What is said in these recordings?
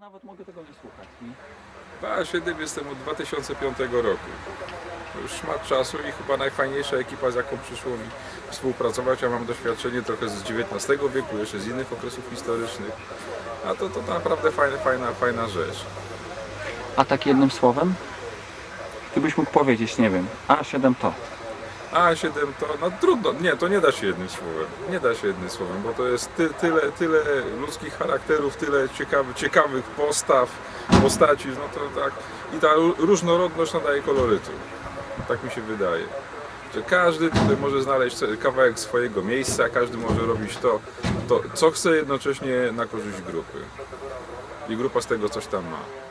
Ja nawet mogę tego nie słuchać. Nie? Pa 7 jestem od 2005 roku. To Już szmat czasu i chyba najfajniejsza ekipa, z jaką przyszło mi współpracować. Ja mam doświadczenie trochę z XIX wieku, jeszcze z innych okresów historycznych. A to, to naprawdę fajna, fajna, fajna rzecz. A tak jednym słowem? Gdybyś mógł powiedzieć, nie wiem, A7 to. A7 to, no trudno, nie, to nie da się jednym słowem. Nie da się jednym słowem, bo to jest ty, tyle, tyle ludzkich charakterów, tyle ciekawych, ciekawych postaw, postaci, no to tak. I ta ró- różnorodność nadaje kolorytu. Tak mi się wydaje. Że każdy tutaj może znaleźć kawałek swojego miejsca, każdy może robić to, to, co chce jednocześnie na korzyść grupy. I grupa z tego coś tam ma.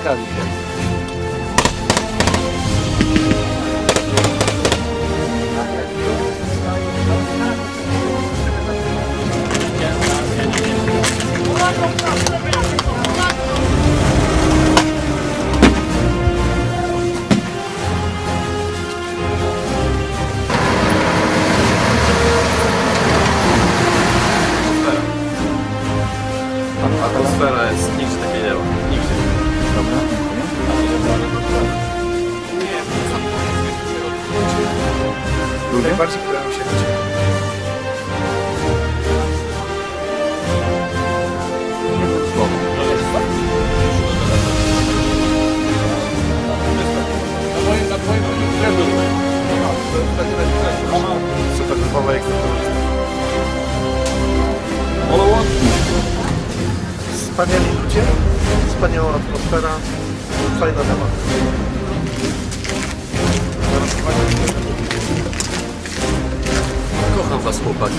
Dzisiaj. Atmosfera jest nigdzie Dobra, dziękuję. Lubię? Najbardziej podoba mi się ludzie. Jednym słowem. Super typowa jak. Wspaniali ludzie, wspaniała atmosfera, fajna temat. Kocham was chłopaki.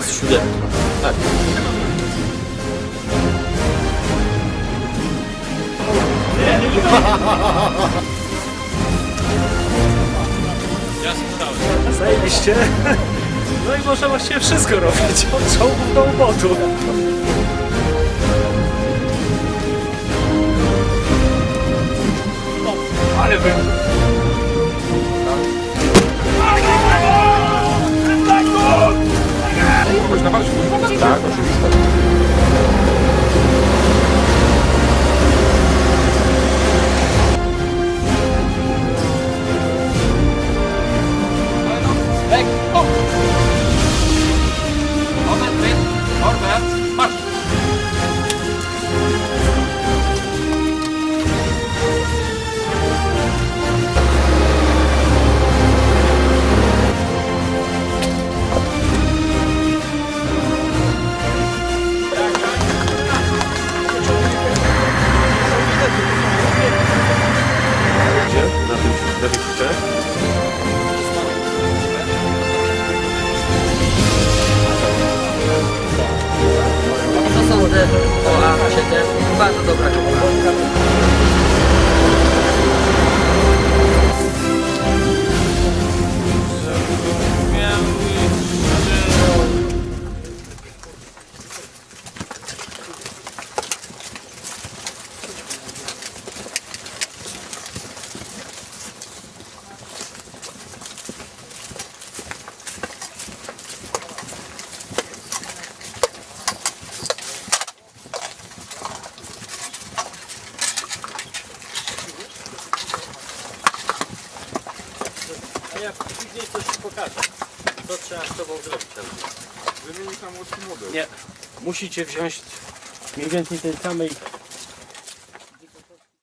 Z siódemki. Tak. Zajebiście. No i można właściwie wszystko robić, od czołgów do ubotu. Hoje na Vara de Água Jurídica. A7. Bardzo dobra Ja później coś ci pokażę. Co trzeba z tobą zrobić tam. Wymienić na młodszy model. Nie. Musicie wziąć mniej więcej tej samej